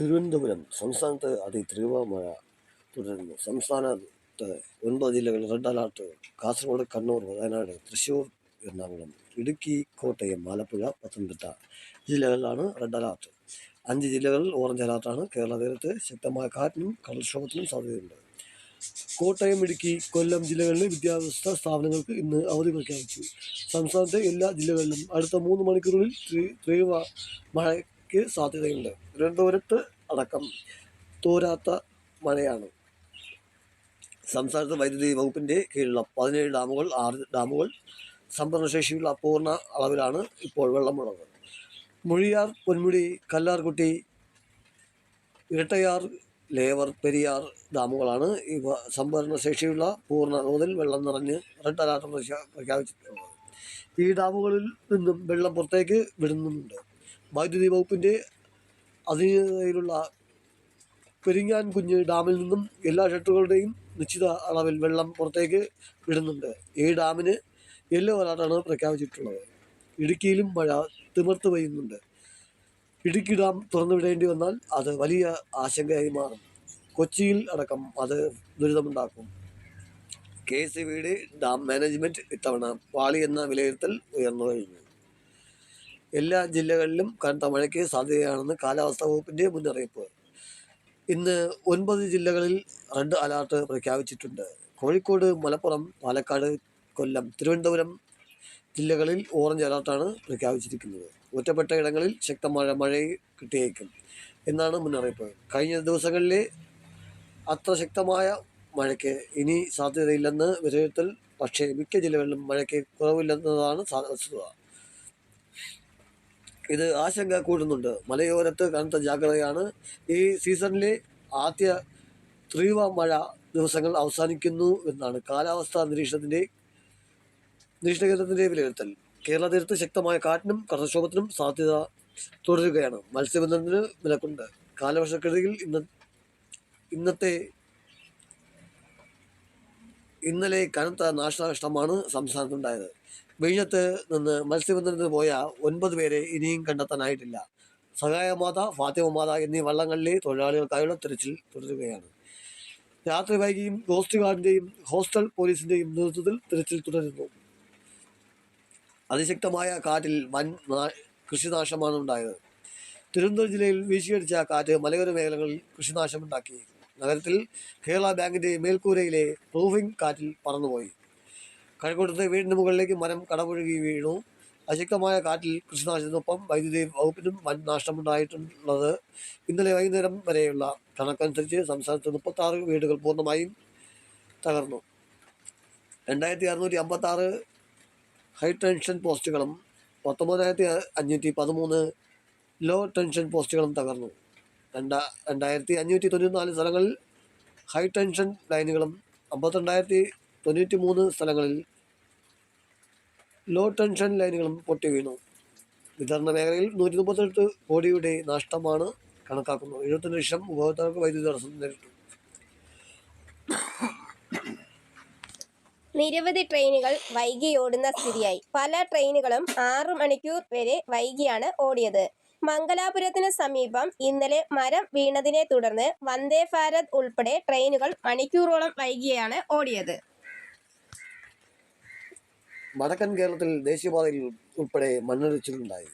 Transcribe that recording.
തിരുവനന്തപുരം സംസ്ഥാനത്ത് അതിതീവ്ര മഴ തുടരുന്നു. സംസ്ഥാനത്ത് ഒൻപത് ജില്ലകളിൽ റെഡ് അലർട്ട്. കാസർഗോഡ് കണ്ണൂർ വയനാട് തൃശ്ശൂർ എറണാകുളം ഇടുക്കി കോട്ടയം ആലപ്പുഴ പത്തനംതിട്ട ജില്ലകളിലാണ് റെഡ് അലർട്ട്. അഞ്ച് ജില്ലകളിൽ ഓറഞ്ച് അലർട്ടാണ്. കേരള തീരത്ത് ശക്തമായ കാറ്റിനും കടൽക്ഷോഭത്തിനും സാധ്യതയുണ്ട്. കോട്ടയം ഇടുക്കി കൊല്ലം ജില്ലകളിലെ വിദ്യാഭ്യാസ സ്ഥാപനങ്ങൾക്ക് ഇന്ന് അവധി പ്രഖ്യാപിച്ചു. സംസ്ഥാനത്തെ എല്ലാ ജില്ലകളിലും അടുത്ത മൂന്ന് മണിക്കൂറിൽ തീവ്ര മഴയ്ക്ക് സാധ്യതയുണ്ട്. തിരുവനന്തപുരത്ത് അടക്കം തോരാത്ത മഴയാണ് സംസ്ഥാനത്ത് വൈദ്യുതി വകുപ്പിന്റെ കീഴിലുള്ള പതിനേഴ് ഡാമുകൾ ആറ് ഡാമുകൾ സംഭരണശേഷിയുള്ള അപൂർണ അളവിലാണ് ഇപ്പോൾ വെള്ളമുള്ളത്. മുഴിയാർ പൊന്മുടി കല്ലാർകുട്ടി ഇരട്ടയാർ ലേവർ പെരിയാർ ഡാമുകളാണ് ഇവ സംഭരണ ശേഷിയുള്ള പൂർണ തോതിൽ വെള്ളം നിറഞ്ഞ് റെഡ് അലർട്ട് പ്രഖ്യാപിച്ചിട്ടുള്ളത്. ഈ ഡാമുകളിൽ നിന്നും വെള്ളം പുറത്തേക്ക് വിടുന്നുമുണ്ട് വൈദ്യുതി വകുപ്പിന്റെ അധീനതയിലുള്ള പെരിങ്ങാൻ കുഞ്ഞ് ഡാമിൽ നിന്നും എല്ലാ ഷട്ടറുകളുടെയും നിശ്ചിത അളവിൽ വെള്ളം പുറത്തേക്ക് വിടുന്നുണ്ട്. ഈ ഡാമിന് യെല്ലോ അലർട്ടാണ് പ്രഖ്യാപിച്ചിട്ടുള്ളത്. ഇടുക്കിയിലും മഴ തിമിർത്ത് പെയ്യുന്നുണ്ട്. ഇടുക്കി ഡാം തുറന്നുവിടേണ്ടി വന്നാൽ അത് വലിയ ആശങ്കയായി മാറും. കൊച്ചിയിൽ അടക്കം അത് ദുരിതമുണ്ടാക്കും. കെ എസ് ഡാം മാനേജ്മെന്റ് ഇത്തവണ പാളി എന്ന വിലയിരുത്തൽ ഉയർന്നു കഴിഞ്ഞു. എല്ലാ ജില്ലകളിലും കനത്ത മഴയ്ക്ക് സാധ്യതയാണെന്ന് കാലാവസ്ഥാ വകുപ്പിന്റെ മുന്നറിയിപ്പ്. ഇന്ന് ഒൻപത് ജില്ലകളിൽ റെഡ് അലർട്ട് പ്രഖ്യാപിച്ചിട്ടുണ്ട്. കോഴിക്കോട് മലപ്പുറം പാലക്കാട് കൊല്ലം തിരുവനന്തപുരം ജില്ലകളിൽ ഓറഞ്ച് അലർട്ടാണ് പ്രഖ്യാപിച്ചിരിക്കുന്നത്. ഒറ്റപ്പെട്ട ഇടങ്ങളിൽ ശക്തമായ മഴ കിട്ടിയേക്കും എന്നാണ് മുന്നറിയിപ്പ്. കഴിഞ്ഞ ദിവസങ്ങളിലെ അത്ര ശക്തമായ മഴയ്ക്ക് ഇനി സാധ്യതയില്ലെന്ന് വിലയിരുത്തൽ പക്ഷേ മിക്ക ജില്ലകളിലും മഴയ്ക്ക് കുറവില്ലെന്നതാണ് സാധ്യത ഇത് ആശങ്ക കൂടുന്നുണ്ട്. മലയോരത്ത് കനത്ത ജാഗ്രതയാണ്. ഈ സീസണിലെ ആദ്യ തീവ്ര മഴ ദിവസങ്ങൾ അവസാനിക്കുന്നു എന്നാണ് കാലാവസ്ഥാ നിരീക്ഷണത്തിന്റെ നിരീക്ഷണ കേന്ദ്രത്തിന്റെ വിലയിരുത്തൽ. കേരള തീരത്ത് ശക്തമായ കാറ്റിനും കടൽക്ഷോഭത്തിനും സാധ്യത തുടരുകയാണ്. മത്സ്യബന്ധനത്തിന് വിലക്കുണ്ട്. കാലവർഷക്കെടുതിയിൽ ഇന്ന് ഇന്നത്തെ ഇന്നലെ കനത്ത നാശനഷ്ടമാണ് സംസ്ഥാനത്തുണ്ടായത്. വിഴിഞ്ഞത്ത് നിന്ന് മത്സ്യബന്ധനത്തിന് പോയ ഒൻപത് പേരെ ഇനിയും കണ്ടെത്താനായിട്ടില്ല. സഹായമാത ഫാത്തിമമാത എന്നീ വള്ളങ്ങളിലെ തൊഴിലാളികൾക്കായുള്ള തിരച്ചിൽ തുടരുകയാണ്. രാത്രി വൈകിയും കോസ്റ്റ് ഗാർഡിന്റെയും ഹോസ്റ്റൽ പോലീസിന്റെയും നേതൃത്വത്തിൽ തിരച്ചിൽ തുടരുന്നു. അതിശക്തമായ കാറ്റിൽ വൻ കൃഷിനാശമാണ് ഉണ്ടായത്. തിരുവനന്തപുരം ജില്ലയിൽ വീശിയടിച്ച കാറ്റ് മലയോര മേഖലകളിൽ കൃഷിനാശമുണ്ടാക്കി. നഗരത്തിൽ കേരള ബാങ്കിന്റെ മേൽക്കൂരയിലെ റൂഫിംഗ് കാറ്റിൽ പറന്നുപോയി. കഴക്കൂട്ടത്തെ വീടിന് മുകളിലേക്ക് മരം കടപുഴകി വീണു. അശക്തമായ കാറ്റിൽ കൃഷിനാശത്തിനൊപ്പം വൈദ്യുതി വകുപ്പിനും വൻ നാശമുണ്ടായിട്ടുള്ളത്. ഇന്നലെ വൈകുന്നേരം വരെയുള്ള കണക്കനുസരിച്ച് സംസ്ഥാനത്ത് മുപ്പത്താറ് വീടുകൾ പൂർണമായും തകർന്നു. രണ്ടായിരത്തി അറുന്നൂറ്റി അമ്പത്തി ആറ് ഹൈ ടെൻഷൻ പോസ്റ്റുകളും പത്തൊമ്പതിനായിരത്തി അഞ്ഞൂറ്റി പതിമൂന്ന് ലോ ടെൻഷൻ പോസ്റ്റുകളും തകർന്നു. രണ്ടാ രണ്ടായിരത്തി അഞ്ഞൂറ്റി തൊണ്ണൂറ്റിനാല് സ്ഥലങ്ങളിൽ ഹൈ ടെൻഷൻ ലൈനുകളും അമ്പത്തിരണ്ടായിരത്തി തൊണ്ണൂറ്റി മൂന്ന് സ്ഥലങ്ങളിൽ ലോ ടെൻഷൻ ലൈനുകളും പൊട്ടി വീണു. വിതരണ മേഖലയിൽ നൂറ്റി മുപ്പത്തെട്ട് കോടിയുടെ നഷ്ടമാണ് കണക്കാക്കുന്നത്. എഴുപത്തിരണ്ട് ലക്ഷം ഉപഭോക്താക്കൾക്ക് വൈദ്യുതി തടസ്സം നേരിട്ടു. നിരവധി ട്രെയിനുകൾ വൈകി ഓടുന്ന സ്ഥിതിയായി. പല ട്രെയിനുകളും ആറു മണിക്കൂർ വരെ വൈകിയാണ് ഓടിയത്. മംഗലാപുരത്തിന് സമീപം ഇന്നലെ മരം വീണതിനെ തുടർന്ന് വന്ദേ ഭാരത് ഉൾപ്പെടെ ട്രെയിനുകൾ മണിക്കൂറോളം വൈകിയാണ് ഓടിയത്. വടക്കൻ കേരളത്തിൽ ദേശീയപാതയിൽ ഉൾപ്പെടെ മണ്ണിടിച്ചിലുണ്ടായി.